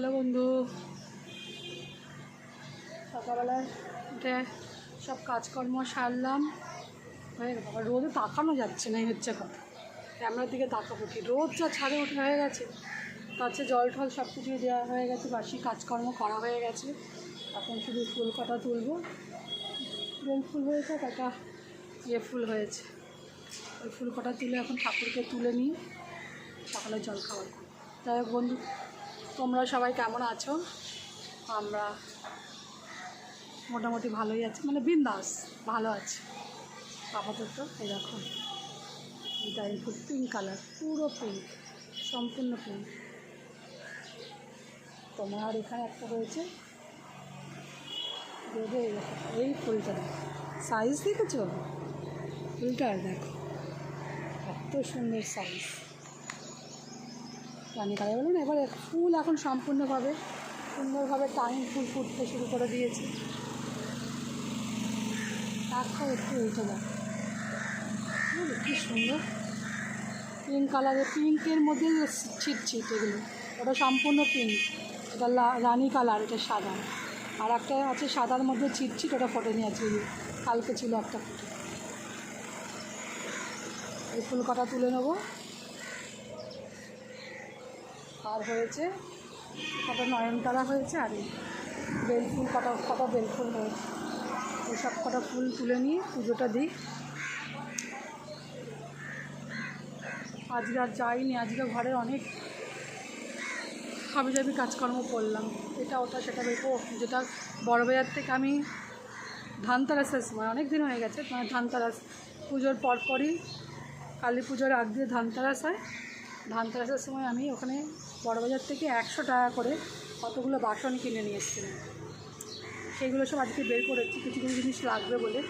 Hello বন্ধু। সকালবেলায় উঠে সব কাজকর্ম সারলাম। হয়ে গেল। রোদে তাকানো যাচ্ছে না, এই হচ্ছে কথা। ক্যামেরার দিকে তাকাবো কি? রোদ যা ছাদে উঠে হয়ে গেছে। কাছে জল টল সব কিছুই দেওয়া হয়ে গেছে, বাসি কাজকর্ম করা হয়ে গেছে। এখন শুধু ফুল কটা তুলবো। বেল ফুল হয়েছে একটা ইয়ে ফুল হয়েছে। ওই ফুল কটা তুলে এখন ঠাকুরকে তুলে নিই। সকালে জল খাওয়ার। যাই হোক বন্ধু তোমরা সবাই কেমন আছো? আমরা মোটামুটি ভালোই আছি। মানে বিন্দাস, ভালো আছি। আপাতত দেখো এটা ফুল পিঙ্ক কালার পুরো পিঙ্ক সম্পূর্ণ পিঙ্ক তোমার এখানে একটা রয়েছে। দেবে এই ফুলটা দেখো। সাইজ দেখেছ? ফুলটার দেখো এত সুন্দর সাইজ রানি কালার বলুন এবার ফুল এখন সম্পূর্ণভাবে সুন্দরভাবে টাইম ফুল ফুটতে শুরু করে দিয়েছে। দেখো একটু উঠে বুঝলে, কি সুন্দর। পিঙ্ক কালারের পিঙ্কের মধ্যে ছিট ছিট এগুলো। ওটা সম্পূর্ণ পিঙ্ক। এটা রানী কালার এটা সাদা। আর একটা আছে সাদার মধ্যে ছিট ছিট ওটা ফোটেনি আছে কালকে ছিল একটা ফুটে। এই ফুল কটা তুলে নেব? আর হয়েছে, কটা নয়নতারা হয়েছে আর বেলফুল, কটা কটা বেলফুল হয়েছে। ওই সব কটা ফুল তুলে নিয়ে পুজোটা দিই। আজকে আর যাইনি, আজকে ঘরে অনেক হাবিজাবি কাজকর্ম করলাম। এটা, ওটা, সেটা দেখো যেটা বড়বাজার থেকে আমি ধানতেরাসের সময় অনেক দিন হয়ে গেছে মানে ধানতেরাস পুজোর পরপরই কালী পুজোর আগ দিয়ে ধানতেরাস হয়। ধানতেরাসের সময় আমি ওখানে বড়বাজার থেকে একশো টাকা করে কতগুলো বাসন কিনে নিয়ে এসেছিলাম সেইগুলো সব আজকে বের করেছি কিছু কিছু জিনিস লাগবে বলে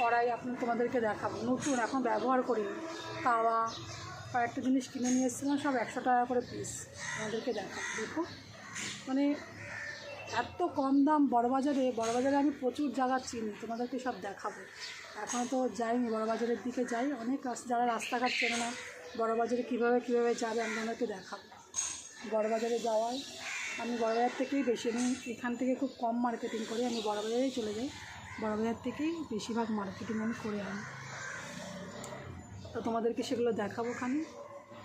কড়াই আপনি তোমাদেরকে দেখাবো। নতুন, এখন ব্যবহার করিনি তাওয়া কয়েকটা জিনিস কিনে নিয়ে এসেছিলাম, সব একশো টাকা করে পিস তোমাদেরকে দেখাবো, দেখো। মানে এত কম দাম বড়বাজারে বড়বাজারে আমি প্রচুর জায়গা চিনি, তোমাদেরকে সব দেখাবো। এখনও তো যাইনি, বড়বাজারের দিকে যাই। অনেক যারা রাস্তাঘাট চেনে না, বড়বাজারে কীভাবে কীভাবে যাবে আমি তোমাদেরকে দেখাবো। বড়বাজারে যাওয়ায় আমি বড়বাজার থেকেই বেশি, আমি এখান থেকে খুব কম মার্কেটিং করি, আমি বড়বাজারেই চলে যাই। বড়বাজার থেকেই বেশিরভাগ মার্কেটিং আমি করে আনি। তো তোমাদেরকে সেগুলো দেখাবো খানি।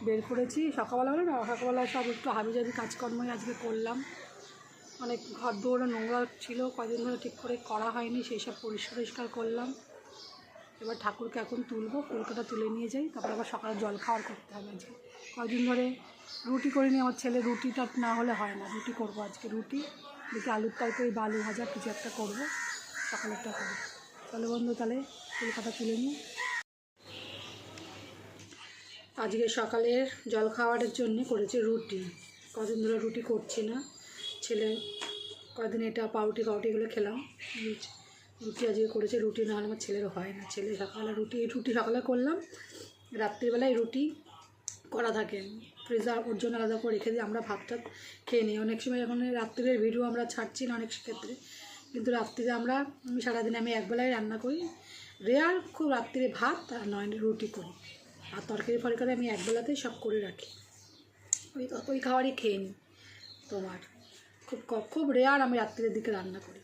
বের করেছি, সকালবেলা হলো না? সকালবেলা সব একটু হাবিজাবি কাজকর্মই আজকে করলাম। অনেক ঘর দৌড়ে নোংরা ছিল, কদিন ধরে ঠিক করে করা হয়নি, সেই সব পরিষ্কার পরিষ্কার করলাম। এবার ঠাকুরকে এখন তুলবো কলকাতা তুলে নিয়ে যাই, তারপর আবার সকালে জল খাওয়ার করতে হবে আজকে। কদিন ধরে রুটি করিনি আমার ছেলে রুটিটা না হলে হয় না। রুটি করব আজকে, রুটি। দেখি আলুর তরকারি বা আলু ভাজা, কিছু একটা করব, সকালেরটা করব। চলো বন্ধু, তাহলে কলকাতা তুলে নিই। আজকে সকালের জল খাওয়ারের জন্য করেছি রুটি। কদিন ধরে রুটি করছি না। ছেলে, কদিন এটা পাউটি পাউটি এগুলো খেলাম। রুটি- আজকে করেছে, রুটি না হলে আমার ছেলেরও হয় না। ছেলে সকালে রুটি রুটি সকালে করলাম, রাত্রিবেলায় রুটি করা থাকে। ফ্রিজার ওর জন্য আলাদা করে রেখে দিই। আমরা ভাতটা খেয়ে নিই। অনেক সময় এখন রাত্রিরের ভিডিও আমরা ছাড়ছি না অনেক ক্ষেত্রে। কিন্তু রাত্রিরে আমরা আমি সারাদিন আমি একবেলায় রান্না করি। রেয়ার খুব রাত্রিরে ভাত আর নয় রুটি করি। আর তরকারি ফরকারি আমি একবেলাতেই সব করে রাখি। ওই ওই খাবারই খেয়ে নিই। তোমার খুব খুব রেয়ার আমি রাত্রির দিকে রান্না করি।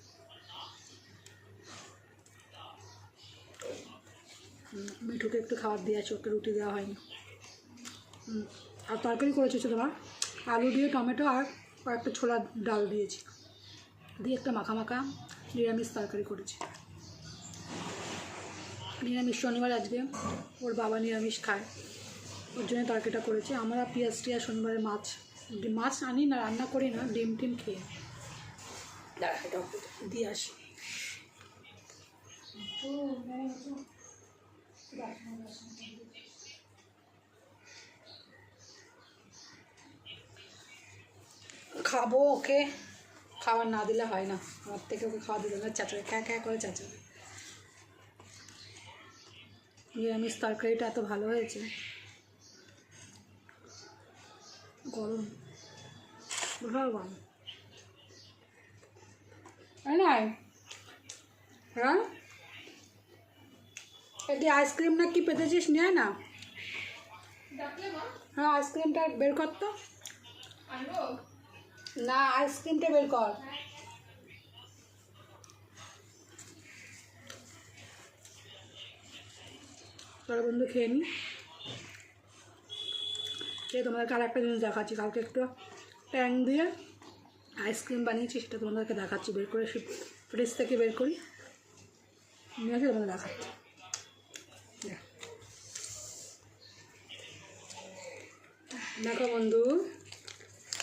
মিঠুকে একটু খাবার দিয়ে আছে ওকে রুটি দেওয়া হয়নি। হুম, আর তরকারি করেছে তোমার আলু দিয়ে টমেটো আর কয়েকটা ছোলার ডাল দিয়েছি। দিয়ে একটা মাখা মাখা নিরামিষ তরকারি করেছি। নিরামিষ শনিবার আজকে ওর বাবা নিরামিষ খায়। ওর জন্য তরকারিটা করেছি। আমরা পেঁয়াজ টিয়া শনিবারে মাছ মাছ আনি না, রান্না করি না, ডিম টিম খেয়ে। দিয়ে আসি। খাব ওকে। খাবার না দিলে হয় না। আমার থেকে ওকে খাওয়া দিলে না চাচাবে খ্যা খ্যা করে চাচাবে নিরামিষ তরকারিটা এত ভালো হয়েছে। গরম। ভগবান তাই না? হ্যাঁ এটি আইসক্রিম না কি পেতেছিস? নিয়ে না। হ্যাঁ আইসক্রিমটা বের কর তো। না আইসক্রিমটা বের কর। চলো বন্ধু, খেয়ে নি। খেয়ে তোমাদেরকে আর একটা জিনিস দেখাচ্ছি, কালকে একটু ট্যাং দিয়ে আইসক্রিম বানিয়েছি, সেটা তোমাদেরকে দেখাচ্ছি, বের করে ফ্রিজ থেকে বের করি। নিয়ে এসে তোমাদের দেখাচ্ছি। দেখো। বন্ধু,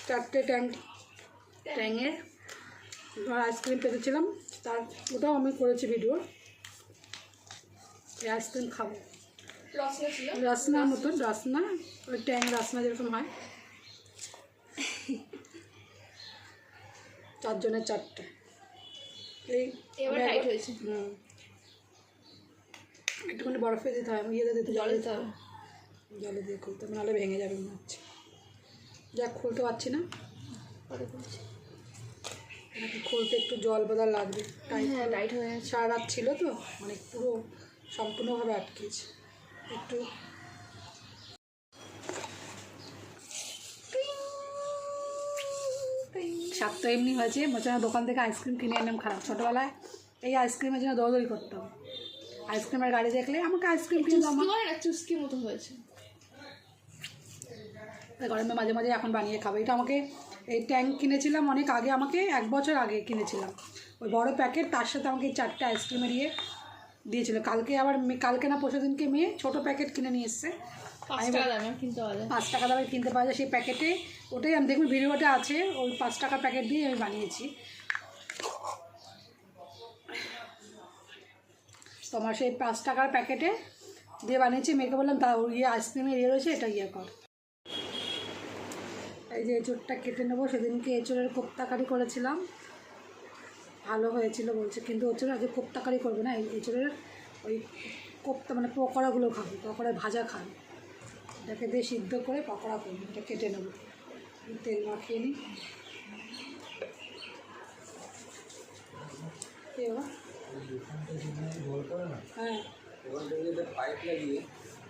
চারটে ট্যাং ট্যাঙের আইসক্রিম পেতেছিলাম। তার ওটাও আমি করেছি ভিডিও এই আইসক্রিম খাব। রসনা ছিল? মতন রাসনা ওই ট্যাং রাসনা যেরকম হয়। চারজনের চারটে। এই হুম। একটুখানি বরফে দিতে হয় ইয়েতে দিতে জল দিতে হবে। জলে দিয়ে খুলতে হবে, নাহলে ভেঙে যাবে মনে হচ্ছে। যাক খুলতে পারছি না। পরে এটাকে খুলতে একটু জল বোধা লাগবে টাইট হ্যাঁ টাইট হয়ে সারা রাত ছিল তো মানে পুরো সম্পূর্ণভাবে আটকেছে। একটু স্বাদ তো এমনি হয়েছে। মোচানা দোকান থেকে আইসক্রিম কিনে এলাম খারাপ। ছোটোবেলায় এই আইসক্রিমের জন্য দৌড়দৌড়ি করতাম। আইসক্রিমের গাড়ি দেখলে আমাকে আইসক্রিম কিনে দাও চুস্কি মতো হয়েছে। গরমে মাঝে মাঝে এখন বানিয়ে খাব। এটা আমাকে এই ট্যাঙ্ক কিনেছিলাম অনেক আগে আমাকে এক বছর আগে কিনেছিলাম। ওই বড় প্যাকেট তার সাথে আমাকে চারটে আইসক্রিমের ইয়ে দিয়েছিল। কালকে আবার কালকে না পরশু দিনকে মেয়ে ছোটো প্যাকেট কিনে নিয়ে এসছে। পাঁচ টাকা দামে কিনতে পাওয়া যায় পাঁচ টাকা দামে কিনতে পাওয়া যায় সেই প্যাকেটে। ওটাই আমি দেখুন ভিডিওটা আছে ওই পাঁচ টাকার প্যাকেট দিয়ে আমি বানিয়েছি। তোমার সেই পাঁচ টাকার প্যাকেটে দিয়ে বানিয়েছি মেয়েকে বললাম তা ইয়ে আইসক্রিমের ইয়ে রয়েছে এটা ইয়ে কর। এই যে এঁচোড়টা কেটে নেব, সেদিনকে এঁচোড়ের কোপ্তাকারি করেছিলাম। ভালো হয়েছিল বলছে, কিন্তু এঁচোড় আগে কোপ্তাকারি করবে না, এই এঁচোড়ের ওই কোপ্তা মানে পকোড়াগুলো খাবে পকোড়া ভাজা খাবে। এটাকে দিয়ে সিদ্ধ করে পকোড়া করব, এটা কেটে নেব। তেল মাখিয়ে নিই। হ্যাঁ।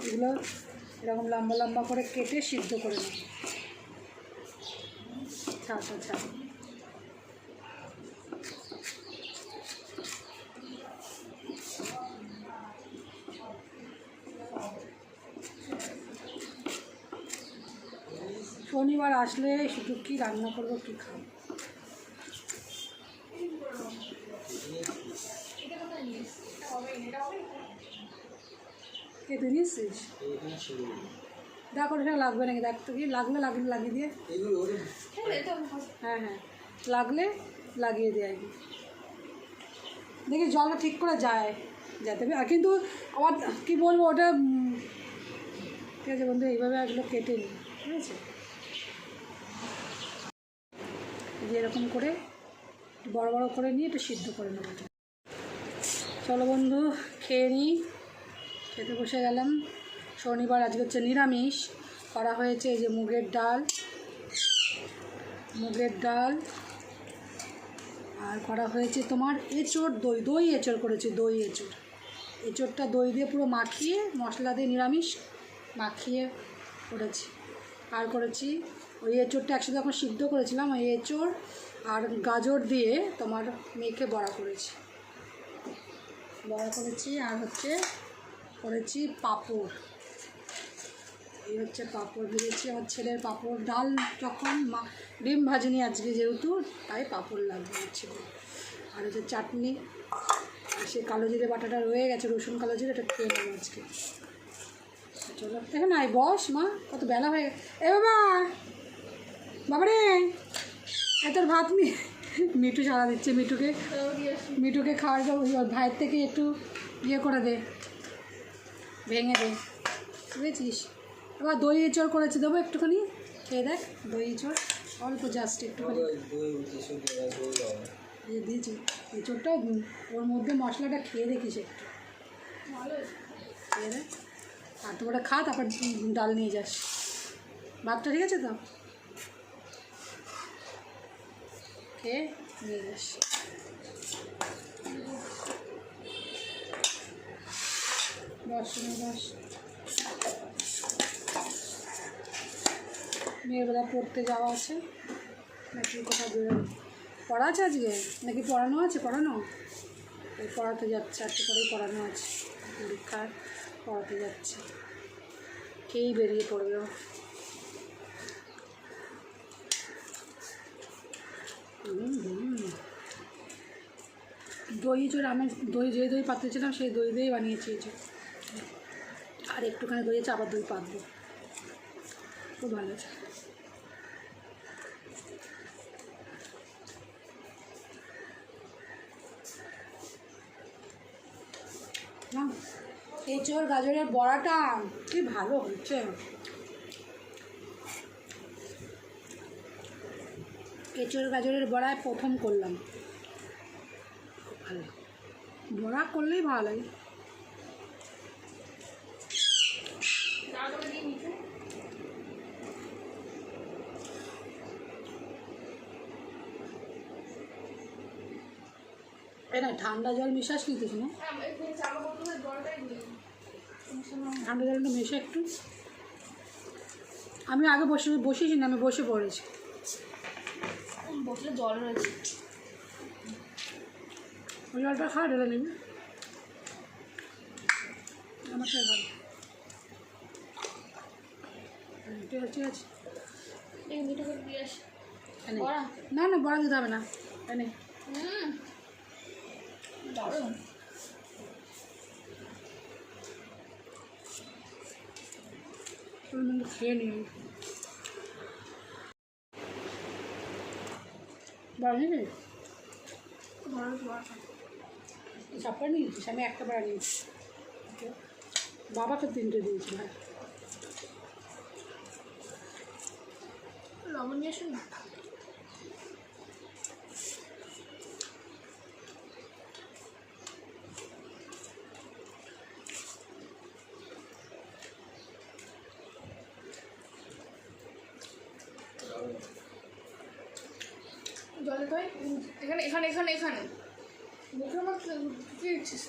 এগুলো এরকম লম্বা লম্বা করে কেটে সিদ্ধ করে ছাড়। শনিবার আসলে শুধু কি রান্না করব, কি খাব? কে তুই দেখো এটা লাগবে নাকি? দেখ তো কি, লাগলে লাগিয়ে লাগিয়ে দিয়ে। হ্যাঁ হ্যাঁ। লাগলে লাগিয়ে দেয় আগে। দেখি জলটা ঠিক করে যায় যাতে আর কিন্তু আবার কী বলব, ওটা ঠিক আছে বন্ধু, এইভাবে এগুলো কেটে নিই ঠিক আছে? যে এরকম করে বড় বড় করে নিয়ে একটু সিদ্ধ করে নেব। চলো বন্ধু, খেয়ে নিই খেতে বসে গেলাম। শনিবার আজকে হচ্ছে নিরামিষ। করা হয়েছে এই যে মুগের ডাল। মুগের ডাল। আর করা হয়েছে তোমার এঁচড় দই। দই এঁচড় করেছি, দই এঁচড়। এঁচড়টা দই দিয়ে পুরো মাখিয়ে, মশলা দিয়ে নিরামিষ মাখিয়ে করেছি। আর করেছি ওই এঁচড়টা একসাথে যখন সিদ্ধ করেছিলাম, ওই এঁচড় আর গাজর দিয়ে তোমার মেখে বড়া করেছি। বড়া করেছি আর হচ্ছে করেছি পাঁপড়। এই হচ্ছে পাঁপড় ভেজেছি। আমার ছেলের পাঁপড় ডাল যখন মা ডিম ভাজিনি আজকে যেহেতু তাই পাঁপড় লাগবে ছেলে আর হচ্ছে চাটনি সে কালো জিরে বাটাটা রয়ে গেছে রসুন কালো জিরে এটা খেয়ে নেব আজকে। চলো দেখে নাই বস মা কত বেলা হয়ে গেছে। এ বাবা বাবারে এ তোর ভাত নি মিঠু সারা দিচ্ছে মিঠুকে। মিঠুকে খাওয়ার ভাইয়ের থেকে একটু ইয়ে করে দে। ভেঙে দে। বুঝেছিস? এবার দই এঁচড় করেছে, দেবো একটুখানি। খেয়ে দেখ দই এঁচড় অল্প জাস্ট একটুখানি। দিয়েছি এঁচড়টা ওর মধ্যে মশলাটা খেয়ে দেখিস একটু। খেয়ে দেখ। আর তো ওটা খা, তারপর ডাল নিয়ে যাস। ভাতটা ঠিক আছে তো? খেয়ে নিয়ে যাস। বস নিয়ে মেয়ের পড়তে যাওয়া আছে। নাকি কোথাও বেরোবে পড়া আছে আজকে? নাকি পড়ানো আছে? পড়ানো? পড়াতে যাচ্ছে, আজকে পরেই পড়ানো আছে। পরীক্ষার পড়াতে যাচ্ছে। কেই বেরিয়ে পড়বে। দই চোর আমি দই যে দই পাতিয়েছিলাম সেই দই দিয়েই বানিয়েছি। আর একটুখানি দই আছে, আবার দই পাতবো। খুব ভালো আছে না এঁচড় গাজরের বড়াটা, কি ভালো হচ্ছে এঁচড় গাজরের বড়ায় প্রথম করলাম। ভালো। বড়া করলেই ভালো লাগে ডাল করে দিয়ে নিচে। এ ঠান্ডা জল মিশাস কিছু না? হ্যাঁ। ঠান্ডা জলটা মিশে একটু। আমি আগে বসে বসেছি না আমি বসে পড়েছি। বোতলে জল রয়েছে। ওই জলটা খা ঢেলে নিবি। আমার সাথে খাবি ঠিক আছে ঠিক আছে? না না বড়া দিতে হবে না। এনে। হুম। দারুণ। খেয়ে নিও বড়া চাপড়া নিয়েছিস, আমি একটা বড়া নিয়েছি বাবাকে তিনটে দিয়েছি ভাই লবণ নিয়ে আসুন না। এখানে এখানে এখানে এখানে। মুখের মধ্যে কি দিচ্ছিস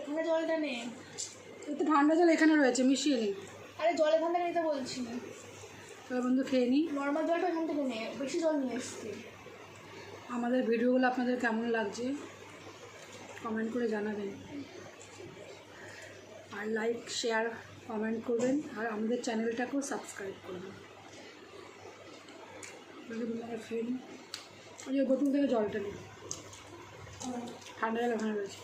এখানে জলটা নে এই তো ঠান্ডা জল এখানে রয়েছে মিশিয়ে নিই আরে জল এখান থেকে নিতে বলছি। তবে বন্ধু খেয়ে নিই নর্মাল জলটা এখান থেকে নে বেশি জল নিয়ে এসছি। আমাদের ভিডিওগুলো আপনাদের কেমন লাগছে? কমেন্ট করে জানাবেন। আর লাইক শেয়ার কমেন্ট করবেন। আর আমাদের চ্যানেলটাকেও সাবস্ক্রাইব করবেন। ফ্রেন্ড ওই যে বোতল থেকে জলটা নিই। ঠান্ডা জল ওখানে রয়েছে।